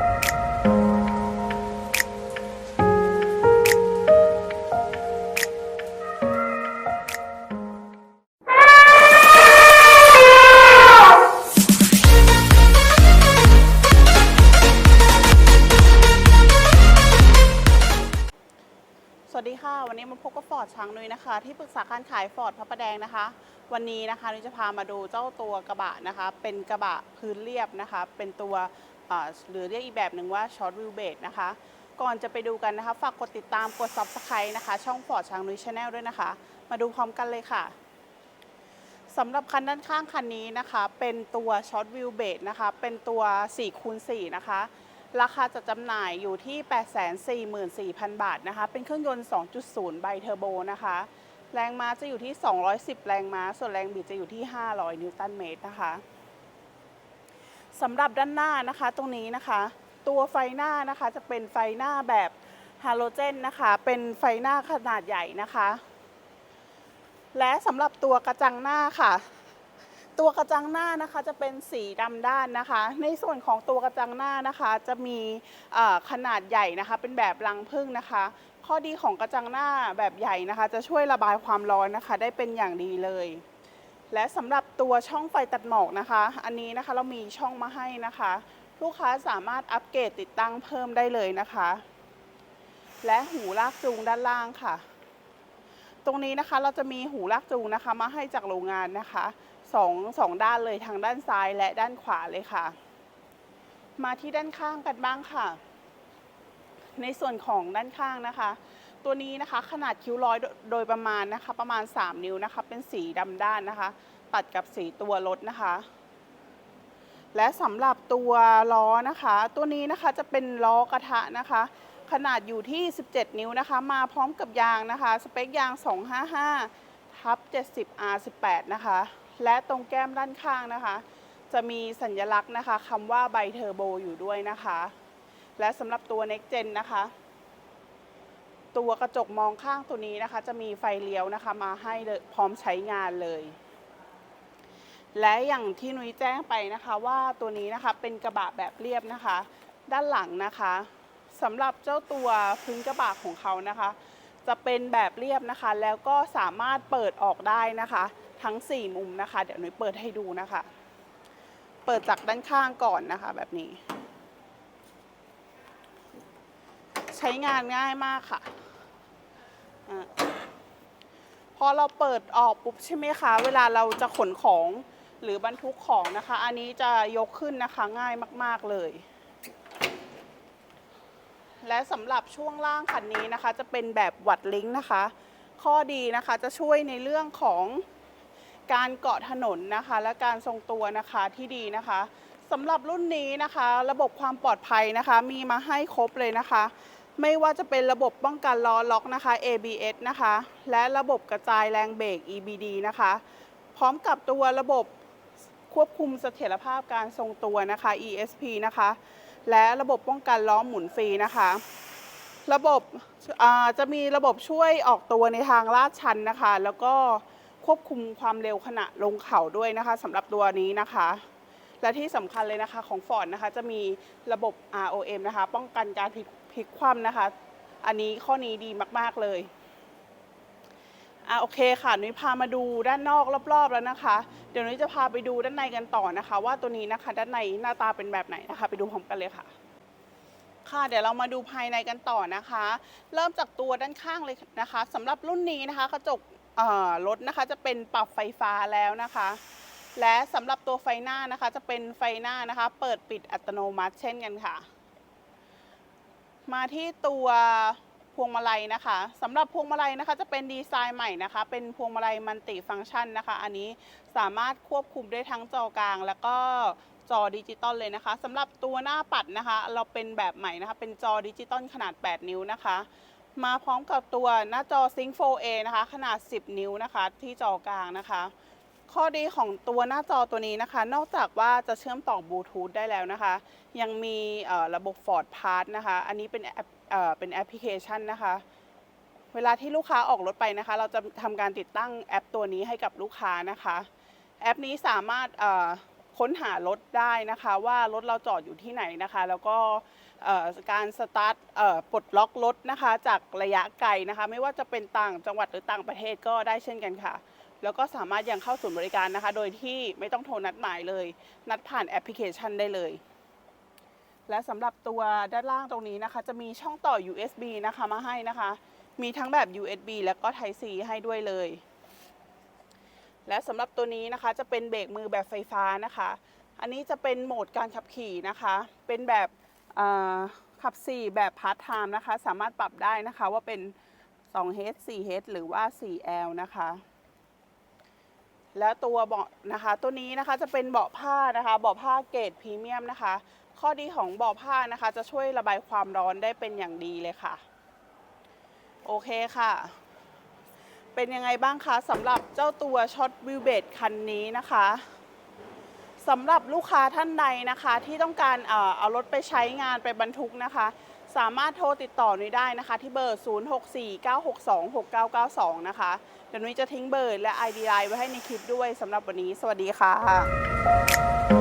สวัสดีค่ะ วันนี้มาพบกับฟอร์ดช้างนุ้ยนะคะ ที่ปรึกษาการขายฟอร์ดพระประแดงนะคะ วันนี้นะคะนุ้ยจะพามาดูเจ้าตัวกระบะนะคะ เป็นกระบะพื้นเรียบนะคะ เป็นตัว หรือเรียกอีกแบบหนึ่งว่าช็อตวิวเบ e นะคะ ก่อนจะไปดูกันนะคะ ฝากกดติดตามกด subscribe นะคะ ช่องฟอร์ดช้างนุ้ยชาแนลด้วยนะคะ มาดูพร้อมกันเลยค่ะสำหรับคันด้านข้างคันนี้นะคะ เป็นตัวช็อตวิวเบ e นะคะ เป็นตัว4คูณ4นะคะ ราคาจัดจำหน่ายอยู่ที่ 844,000 บาทนะคะ เป็นเครื่องยนต์ 2.0 ไบเทอร์โบนะคะ แรงม้าจะอยู่ที่ 210 แรงม้า ส่วนแรงบิดจะอยู่ที่ 500 นิวตันเมตรนะคะ สำหรับด้านหน้านะคะตรงนี้นะคะ ตัวไฟหน้านะคะจะเป็นไฟหน้าแบบฮาโลเจนนะคะ เป็นไฟหน้าขนาดใหญ่นะคะ และสำหรับตัวกระจังหน้าค่ะ ตัวกระจังหน้านะคะจะเป็นสีดำด้านนะคะ ในส่วนของตัวกระจังหน้านะคะจะมีขนาดใหญ่นะคะ เป็นแบบรังผึ้งนะคะ ข้อดีของกระจังหน้าแบบใหญ่นะคะ จะช่วยระบายความร้อนนะคะ ได้เป็นอย่างดีเลย และสำหรับตัวช่องไฟตัดหมอกนะคะ อันนี้นะคะเรามีช่องมาให้นะคะ ลูกค้าสามารถอัปเกรดติดตั้งเพิ่มได้เลยนะคะ และหูลากจูงด้านล่างค่ะ ตรงนี้นะคะเราจะมีหูลากจูงนะคะมาให้จากโรงงานนะคะสองสองด้านเลยทางด้านซ้ายและด้านขวาเลยค่ะ มาที่ด้านข้างกันบ้างค่ะ ในส่วนของด้านข้างนะคะ ตัวนี้นะคะขนาดคิ้วร้อยโดยประมาณนะคะ ประมาณ 3 นิ้วนะคะ เป็นสีดำด้านนะคะ ตัดกับสีตัวรถนะคะ และสำหรับตัวล้อนะคะ ตัวนี้นะคะจะเป็นล้อกระทะนะคะ ขนาดอยู่ที่ 17 นิ้วนะคะ มาพร้อมกับยางนะคะ สเปคยาง 255ทับ70 R18 นะคะ และตรงแก้มด้านข้างนะคะ จะมีสัญลักษณ์นะคะคำว่าไบเทอร์โบอยู่ด้วยนะคะ และสำหรับตัว Next Gen นะคะ ตัวกระจกมองข้างตัวนี้นะคะ จะมีไฟเลี้ยวนะคะมาให้พร้อมใช้งานเลย และอย่างที่นุ้ยแจ้งไปนะคะว่าตัวนี้นะคะเป็นกระบะแบบเรียบนะคะ ด้านหลังนะคะสำหรับเจ้าตัวพื้นกระบะของเขานะคะ จะเป็นแบบเรียบนะคะ แล้วก็สามารถเปิดออกได้นะคะ ทั้ง 4 มุมนะคะ เดี๋ยวนุ้ยเปิดให้ดูนะคะ เปิดจากด้านข้างก่อนนะคะ แบบนี้ ใช้งานง่ายมากค่ะอะพอเราเปิดออกปุ๊บใช่ไหมคะ เวลาเราจะขนของหรือบรรทุกของนะคะ อันนี้จะยกขึ้นนะคะง่ายมาก ๆเลย และสำหรับช่วงล่างคันนี้นะคะ จะเป็นแบบวัดลิงก์นะคะ ข้อดีนะคะจะช่วยในเรื่องของการเกาะถนนนะคะ และการทรงตัวนะคะที่ดีนะคะสำหรับรุ่นนี้นะคะ ระบบความปลอดภัยนะคะ มีมาให้ครบเลยนะคะ ไม่ว่าจะเป็นระบบป้องกันล้อล็อกนะคะ ABS นะคะ และระบบกระจายแรงเบรก EBD นะคะ พร้อมกับตัวระบบควบคุมเสถียรภาพการทรงตัวนะคะ ESP นะคะ และระบบป้องกันล้อหมุนฟรีนะคะ ระบบจะมีระบบช่วยออกตัวในทางลาดชันนะคะ แล้วก็ควบคุมความเร็วขณะลงเขาด้วยนะคะสำหรับตัวนี้นะคะ และที่สำคัญเลยนะคะของ Ford นะคะจะมีระบบ ROM นะคะ ป้องกันการพลิกพลิกคว่ำนะคะ อันนี้ข้อนี้ดีมาก ๆ เลยอะโอเคค่ะนุ้ยพามาดูด้านนอกรอบๆแล้วนะคะ เดี๋ยวนุ้ยจะพาไปดูด้านในกันต่อนะคะ ว่าตัวนี้นะคะด้านในหน้าตาเป็นแบบไหนนะคะ ไปดูพร้อมกันเลยค่ะค่ะเดี๋ยวเรามาดูภายในกันต่อนะคะ เริ่มจากตัวด้านข้างเลยนะคะสำหรับรุ่นนี้นะคะกระจกรถนะคะจะเป็นปรับไฟฟ้าแล้วนะคะ และสำหรับตัวไฟหน้านะคะ จะเป็นไฟหน้านะคะ เปิดปิดอัตโนมัติเช่นกันค่ะ มาที่ตัวพวงมาลัยนะคะสำหรับพวงมาลัยนะคะ จะเป็นดีไซน์ใหม่นะคะ เป็นพวงมาลัยมัลติฟังก์ชันนะคะ อันนี้สามารถควบคุมได้ทั้งจอกลาง แล้วก็จอดิจิตอลเลยนะคะสำหรับตัวหน้าปัดนะคะ เราเป็นแบบใหม่นะคะ เป็นจอดิจิตอลขนาด 8 นิ้วนะคะ มาพร้อมกับตัวหน้าจอ Sync 4A นะคะ ขนาด 10 นิ้วนะคะ ที่จอกลางนะคะ ข้อดีของตัวหน้าจอตัวนี้นะคะ นอกจากว่าจะเชื่อมต่อบลูทูธได้แล้วนะคะ ยังมีระบบ Ford Pass นะคะ อันนี้เป็นแอปเป็นแอปพลิเคชันนะคะ เวลาที่ลูกค้าออกรถไปนะคะ เราจะทำการติดตั้งแอปตัวนี้ให้กับลูกค้านะคะ แอปนี้สามารถค้นหารถได้นะคะ ว่ารถเราจอดอยู่ที่ไหนนะคะ แล้วก็การสตาร์ทปลดล็อกรถนะคะ จากระยะไกลนะคะ ไม่ว่าจะเป็นต่างจังหวัดหรือต่างประเทศก็ได้เช่นกันค่ะ แล้วก็สามารถยังเข้าศูนย์บริการนะคะ โดยที่ไม่ต้องโทรนัดหมายเลย นัดผ่านแอปพลิเคชันได้เลย และสำหรับตัวด้านล่างตรงนี้นะคะ จะมีช่องต่อ USB นะคะมาให้นะคะ มีทั้งแบบ USB แล้วก็ Type C ให้ด้วยเลย และสำหรับตัวนี้นะคะจะเป็นเบรกมือแบบไฟฟ้านะคะ อันนี้จะเป็นโหมดการขับขี่นะคะ เป็นแบบขับ 4 แบบพาร์ทไทม์นะคะ สามารถปรับได้นะคะว่าเป็น 2H 4H หรือว่า 4L นะคะ แล้วตัวเบาะนะคะ ตัวนี้นะคะจะเป็นเบาะผ้านะคะเบาะผ้าเกรดพรีเมียมนะคะ ข้อดีของเบาะผ้านะคะ จะช่วยระบายความร้อนได้เป็นอย่างดีเลยค่ะ โอเคค่ะ เป็นยังไงบ้างคะสำหรับเจ้าตัวช็อตวิวเบดคันนี้นะคะสำหรับลูกค้าท่านใดนะคะที่ต้องการเอ่อเอารถไปใช้งานไปบรรทุกนะคะ สามารถโทรติดต่อนุ้ยได้นะคะ ที่เบอร์ 0649626992 นะคะ เดี๋ยวนุ้ยจะทิ้งเบอร์และ ID ไลน์ไว้ให้ในคลิปด้วยสำหรับวันนี้ สวัสดีค่ะ